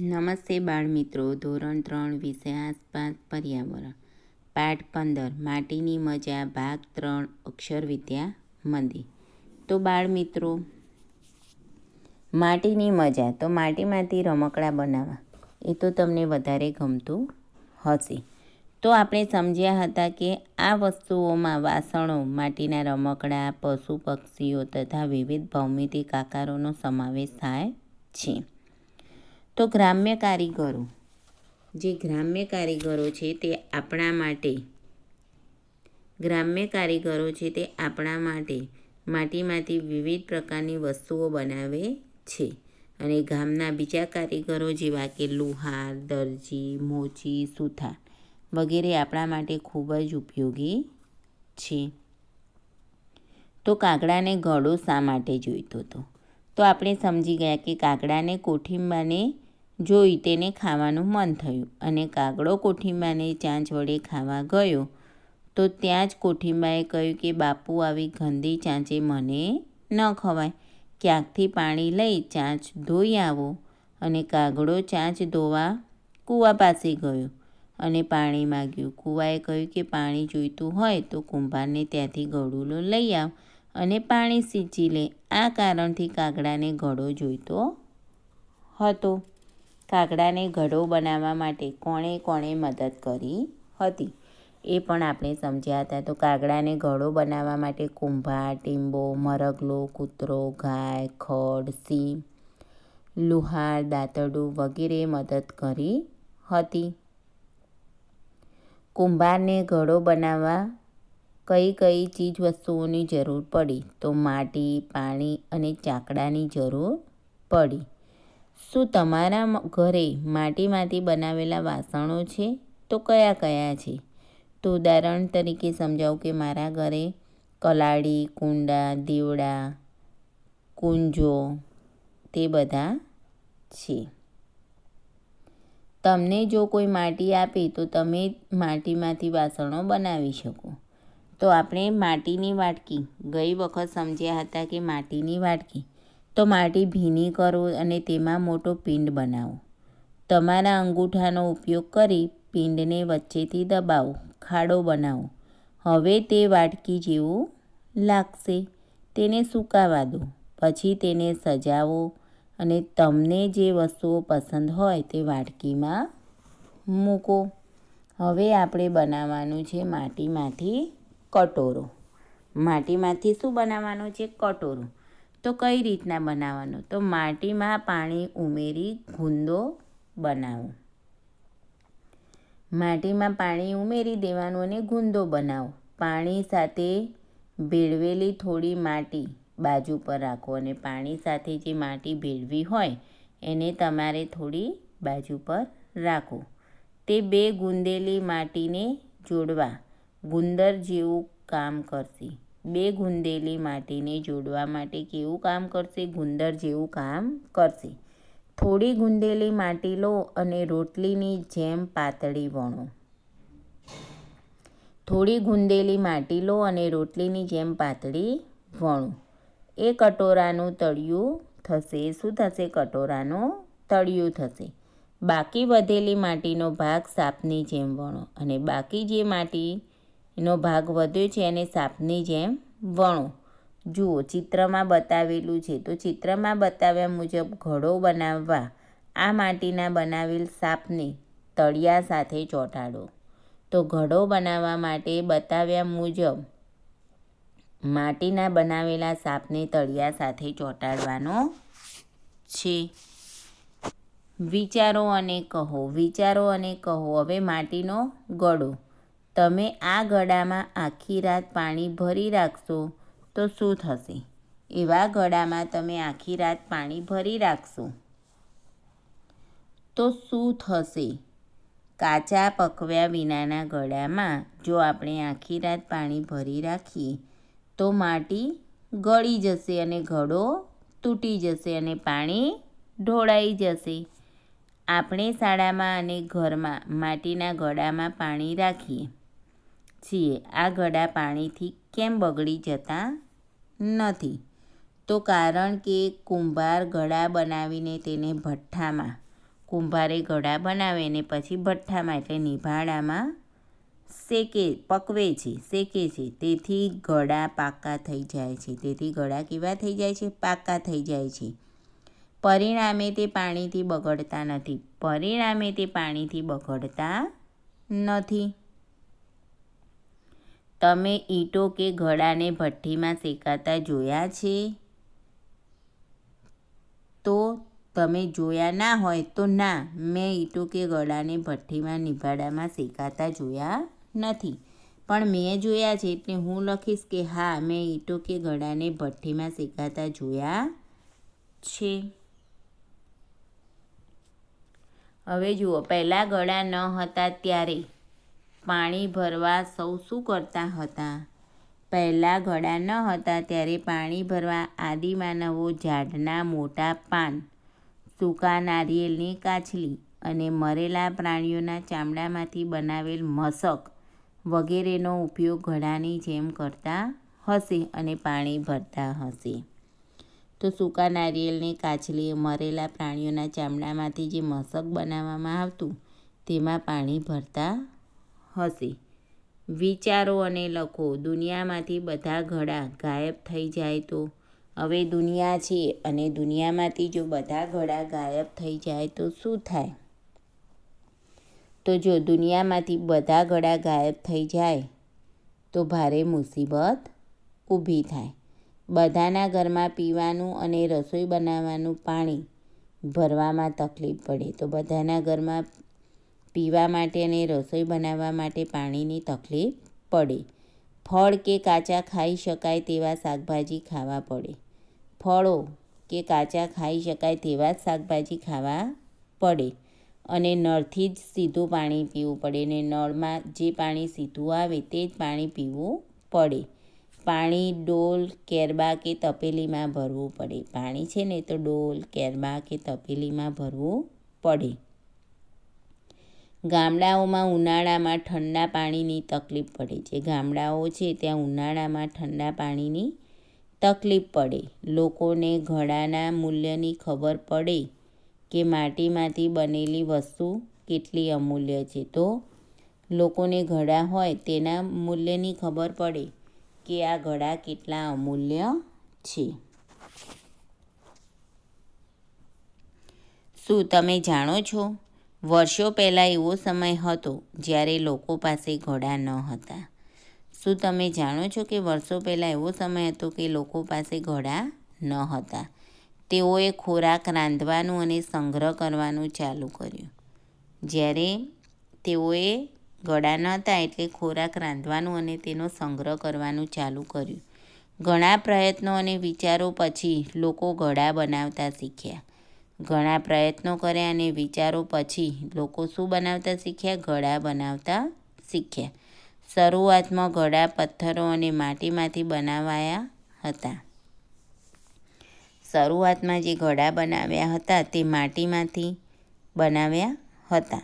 નમસ્તે બાળમિત્રો, ધોરણ ત્રણ વિષય આસપાસ પર્યાવરણ. પાઠ પંદર, માટીની મજા, ભાગ ત્રણ, અક્ષર વિદ્યા મંદિર તો બાળમિત્રો, માટીની મજા, તો માટીમાંથી રમકડા બનાવવા. એ તો તમને વધારે ગમતું હશે. તો આપણે સમજ્યા હતા કે આ વસ્તુઓમાં વાસણો, માટીના રમકડા, પશુ પક્ષીઓ તથા વિવિધ ભૌમિતિક આકારોનો સમાવેશ થાય છે. તો ગ્રામ્ય કારીગરો. જે ગ્રામ્ય કારીગરો છે તે આપણા માટે, ગ્રામ્ય કારીગરો છે તે આપણા માટે માટીમાંથી વિવિધ પ્રકારની વસ્તુઓ બનાવે છે. અને ગામના બીજા કારીગરો જેવા કે લુહાર, દરજી, મોચી, સુથાર વગેરે આપણા માટે ખૂબ જ ઉપયોગી છે. તો કાગડાને ગળો શા માટે જોઈતો હતો? તો આપણે સમજી ગયા કે કાગડાને કોઠીંબાને જોઈ તેને ખાવાનું મન થયું અને કાગડો કોઠીમાને ચાંચ વડે ખાવા ગયો. તો ત્યાં જ કોઠીંબાએ કહ્યું કે, બાપુ, આવી ગંદી ચાંચે મને ન ખવાય. ક્યાંકથી પાણી લઈ ચાંચ ધોઈ આવો. અને કાગડો ચાંચ ધોવા કૂવા પાસે ગયો અને પાણી માગ્યું. કૂવાએ કહ્યું કે, પાણી જોઈતું હોય તો કુંભારને ત્યાંથી ગળુલો લઈ આવ અને પાણી સિંચી લે. આ કારણથી કાગડાને ઘડો જોઈતો હતો. કાગડાને ઘડો બનાવવા માટે કોણે કોણે મદદ કરી હતી? એ પણ આપણે સમજ્યા હતા. તો કાગડાને ઘડો બનાવવા માટે કુંભાર, ટીંબો મરગલો કૂતરો, ગાય, ખડ, સિંહ, લુહાર દાંતરડું વગેરે મદદ કરી હતી. કુંભારને ઘડો બનાવવા કઈ કઈ ચીજ વસ્તુઓની જરૂર પડી? તો માટી, પાણી અને ચાકડાની જરૂર પડી. શું તમારા ઘરે માટીમાંથી બનાવેલા વાસણો છે? તો કયા કયા છે? તો ઉદાહરણ તરીકે સમજાવું કે મારા ઘરે કલાડી કુંડા, દીવડા, કુંજો તે બધા છે. તમને જો કોઈ માટી આપે તો તમે માટીમાંથી વાસણો બનાવી શકો. તો આપણે માટીની વાટકી ગઈ વખત સમજ્યા હતા કે માટીની વાટકી તો માટી ભીની કરો અને તેમાં મોટો પિંડ બનાવો. તમારા અંગૂઠાનો ઉપયોગ કરી પિંડને વચ્ચેથી દબાવો, ખાડો બનાવો. હવે તે વાટકી જેવું લાગશે. તેને સુકાવા દો, પછી તેને સજાવો અને તમને જે વસ્તુઓ પસંદ હોય તે વાટકીમાં મૂકો. હવે આપણે બનાવવાનું છે માટીમાંથી કટોરો. માટીમાંથી શું બનાવવાનું છે? કટોરો. તો કઈ રીતના બનાવવાનું? તો માટીમાં પાણી ઉમેરી ગુંદો બનાવો. માટીમાં પાણી ઉમેરી દેવાનું અને ગુંદો બનાવો. પાણી સાથે ભેળવેલી થોડી માટી બાજુ પર રાખો અને પાણી સાથે જે માટી ભેળવી હોય એને તમારે થોડી બાજુ પર રાખો. તે બે ગુંદેલી માટીને જોડવા ગુંદર જેવું કામ કરશે. બે ગુંદેલી માટીને જોડવા માટે કેવું કામ કરશે? ગુંદર જેવું કામ કરશે. થોડી ગુંદેલી માટી લો અને રોટલીની જેમ પાતળી વણો. થોડી ગુંદેલી માટી લો અને રોટલીની જેમ પાતળી વણો. એ કટોરાનું તળિયું થશે. શું થશે? કટોરાનું તળિયું થશે. બાકી વધેલી માટીનો ભાગ સાપની જેમ વણો અને બાકી જે માટીનો ભાગ વધ્યો છે એને સાપની જેમ વણો. જુઓ, ચિત્રમાં બતાવેલું છે. તો ચિત્રમાં બતાવ્યા મુજબ ઘડો બનાવવા, આ માટીના બનાવેલ સાપને તળિયા સાથે ચોંટાડો. તો ઘડો બનાવવા માટે બતાવ્યા મુજબ માટીના બનાવેલા સાપને તળિયા સાથે ચોંટાડવાનો છે. વિચારો અને કહો, વિચારો અને કહો, હવે માટીનો ગળો. તમે આ ગળામાં આખી રાત પાણી ભરી રાખશો, તો શું થશે? એવા ગળામાં તમે આખી રાત પાણી ભરી રાખશો. તો શું થશે? કાચા પકવ્યા વિનાના ગળામાં જો આપણે આખી રાત પાણી ભરી રાખીએ, તો માટી ગળી જશે અને ઘડો તૂટી જશે અને પાણી ઢોળાઈ જશે. આપણે શાળામાં અને ઘરમાં માટીના ગળામાં પાણી રાખીએ. છીએ આ ગળા પાણીથી કેમ બગડી જતા નથી? તો કારણ કે કુંભાર ગળા બનાવીને તેને ભઠ્ઠામાં, કુંભારે ઘડા બનાવે ને પછી ભઠ્ઠામાં એટલે નિભાડામાં શેકે, પકવે છે, શેકે છે. તેથી ગળા પાકા થઈ જાય છે. તેથી ગળા કેવા થઈ જાય છે? પાકા થઈ જાય છે. પરિણામે તે પાણીથી બગડતા નથી. પરિણામે તે પાણીથી બગડતા નથી. તમે ઈંટો કે ઘડાને ભઠ્ઠીમાં શેકાતા જોયા છે? તો તમે જોયા ના હોય તો ના, મેં ઈંટો કે ગળાને ભઠ્ઠીમાં નિભાડામાં શેકાતા જોયા નથી. પણ મેં જોયા છે એટલે હું લખીશ કે હા, મેં ઈંટો કે ગળાને ભઠ્ઠીમાં શેકાતા જોયા છે. હવે જુઓ, પહેલાં ગળા ન હતા ત્યારે પાણી ભરવા સૌ શું કરતા હતા? પહેલાં ઘડા ન હતા ત્યારે પાણી ભરવા આદિમાનવો ઝાડના મોટા પાન, સૂકા નારિયેળની કાછલી અને મરેલા પ્રાણીઓના ચામડામાંથી બનાવેલ મશક વગેરેનો ઉપયોગ ઘડાની જેમ કરતા હશે અને પાણી ભરતા હશે. તો સૂકા નારિયેળની કાછલી મરેલા પ્રાણીઓના ચામડામાંથી જે મશક બનાવવામાં આવતું, તેમાં પાણી ભરતા હશે. વિચારો અને લખો. દુનિયામાંથી બધા ઘડા ગાયબ થઈ જાય તો? હવે દુનિયા છે અને દુનિયામાંથી જો બધા ઘડા ગાયબ થઈ જાય તો શું થાય? તો જો દુનિયામાંથી બધા ઘડા ગાયબ થઈ જાય, તો ભારે મુસીબત ઊભી થાય. બધાના ઘરમાં પીવાનું અને રસોઈ બનાવવાનું પાણી ભરવામાં તકલીફ પડે. તો બધાના ઘરમાં પીવા માટે અને રસોઈ બનાવવા માટે પાણીની તકલીફ પડે. ફળ કે કાચા ખાઈ શકાય તેવા શાકભાજી ખાવા પડે. ફળો કે કાચા ખાઈ શકાય તેવા જ શાકભાજી ખાવા પડે. અને નળથી જ સીધું પાણી પીવું પડે ને નળમાં જે પાણી સીધું આવે તે જ પાણી પીવું પડે. પાણી, ડોલ, કેરબા કે તપેલીમાં ભરવું પડે. પાણી છે ને તો ડોલ, કેરબા કે તપેલીમાં ભરવું પડે. ગામડાઓમાં ઉનાળામાં ઠંડા પાણીની તકલીફ પડે. છે ગામડાઓ છે, ત્યાં ઉનાળામાં ઠંડા પાણીની તકલીફ પડે. લોકોને ઘડાના મૂલ્યની ખબર પડે કે માટીમાંથી બનેલી વસ્તુ કેટલી અમૂલ્ય છે. તો લોકોને ઘડા હોય તેના મૂલ્યની ખબર પડે કે આ ઘડા કેટલા અમૂલ્ય છે. શું તમે જાણો છો? વર્ષો પહેલાં એવો સમય હતો જ્યારે લોકો પાસે ઘોડા ન હતા. શું તમે જાણો છો કે વર્ષો પહેલાં એવો સમય હતો કે લોકો પાસે ઘોડા ન હતા? તેઓએ ખોરાક રાંધવાનું અને સંગ્રહ કરવાનું ચાલુ કર્યું. જ્યારે તેઓએ ઘોડા ન હતા એટલે ખોરાક રાંધવાનું અને તેનો સંગ્રહ કરવાનું ચાલુ કર્યું. ઘણા પ્રયત્નો અને વિચારો પછી લોકો ઘડા બનાવતા શીખ્યા. ઘણા પ્રયત્નો કર્યા અને વિચારો પછી લોકો શું બનાવતા શીખ્યા? ઘડા બનાવતા શીખ્યા. શરૂઆતમાં ઘડા, પથ્થરો અને માટીમાંથી બનાવાયા હતા. શરૂઆતમાં જે ઘડા બનાવ્યા હતા તે માટીમાંથી બનાવ્યા હતા.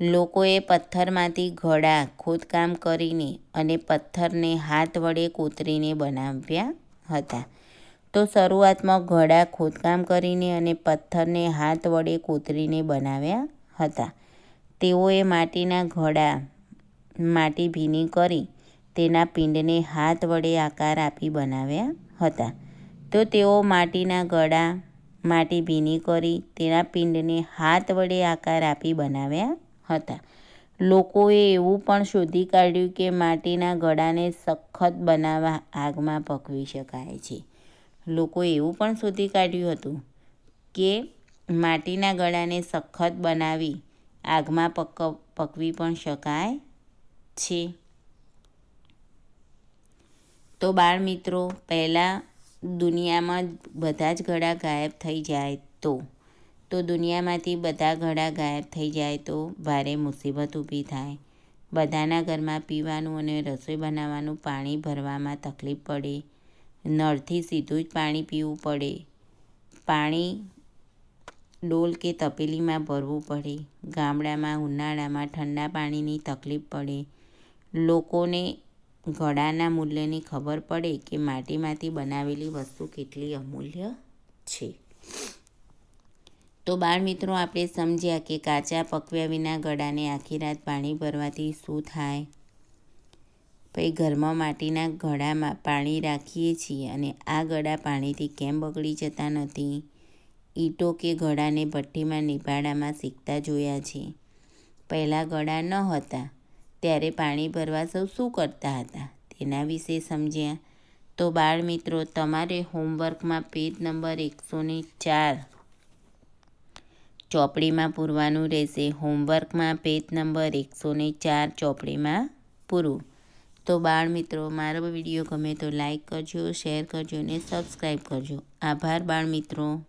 લોકોએ પથ્થરમાંથી ઘડા, ખોદકામ કરીને અને પથ્થરને હાથ વડે કોતરીને બનાવ્યા હતા. તો શરૂઆતમાં ઘડા ખોદકામ કરીને અને પથ્થરને હાથ વડે કોતરીને બનાવ્યા હતા. તેઓએ માટીના ઘડા, માટી ભીની કરી તેના પિંડને હાથ વડે આકાર આપી બનાવ્યા હતા. તો તેઓ માટીના ગળા માટી ભીની કરી તેના પિંડને હાથ વડે આકાર આપી બનાવ્યા હતા. લોકોએ એવું પણ શોધી કાઢ્યું કે માટીના ગળાને સખત બનાવવા આગમાં પકવી શકાય છે. લોકોએ એવું પણ શોધી કાઢ્યું હતું કે માટીના ગળાને સખત બનાવી આગમાં પક, પકવી પણ શકાય છે. તો બાળ મિત્રો પહેલાં દુનિયામાં બધા જ ઘડા ગાયબ થઈ જાય તો તો દુનિયામાંથી બધા ઘડા ગાયબ થઈ જાય તો ભારે મુસીબત ઊભી થાય. બધાના ઘરમાં પીવાનું અને રસોઈ બનાવવાનું પાણી ભરવામાં તકલીફ પડે. નળથી સીધું જ પાણી પીવું પડે. પાણી ડોલ કે તપેલીમાં ભરવું પડે. ગામડામાં, ઉનાળામાં ઠંડા પાણીની તકલીફ પડે. લોકોને ઘડાના મૂલ્યની ખબર પડે કે માટીમાંથી બનાવેલી વસ્તુ કેટલી અમૂલ્ય છે. તો બાળ મિત્રો, આપણે સમજ્યા કે કાચા પકવ્યા વિના ગળાને આખી રાત પાણી ભરવાથી શું થાય? પછી ઘરમાં માટીના ઘડામાં પાણી રાખીએ છીએ અને આ ગળા પાણીથી કેમ બગડી જતા નથી? ઈંટો કે ગળાને ભઠ્ઠીમાં નિભાડામાં શીખતા જોયા છે. પહેલાં ગળા ન હતા, ત્યારે પાણી ભરવા સૌ શું કરતા હતા? તેના વિશે સમજ્યા? તો બાળ મિત્રો, તમારે હોમવર્કમાં પેજ નંબર એકસો ને ચાર ચોપડીમાં પૂરવાનું રહેશે. હોમવર્કમાં પેજ નંબર એકસો ને ચાર ચોપડીમાં પૂરવું તો બાળ મિત્રો, મારો વીડિયો ગમે તો લાઇક કરજો શેર કરજો અને સબસ્ક્રાઈબ કરજો. આભાર બાળ મિત્રો.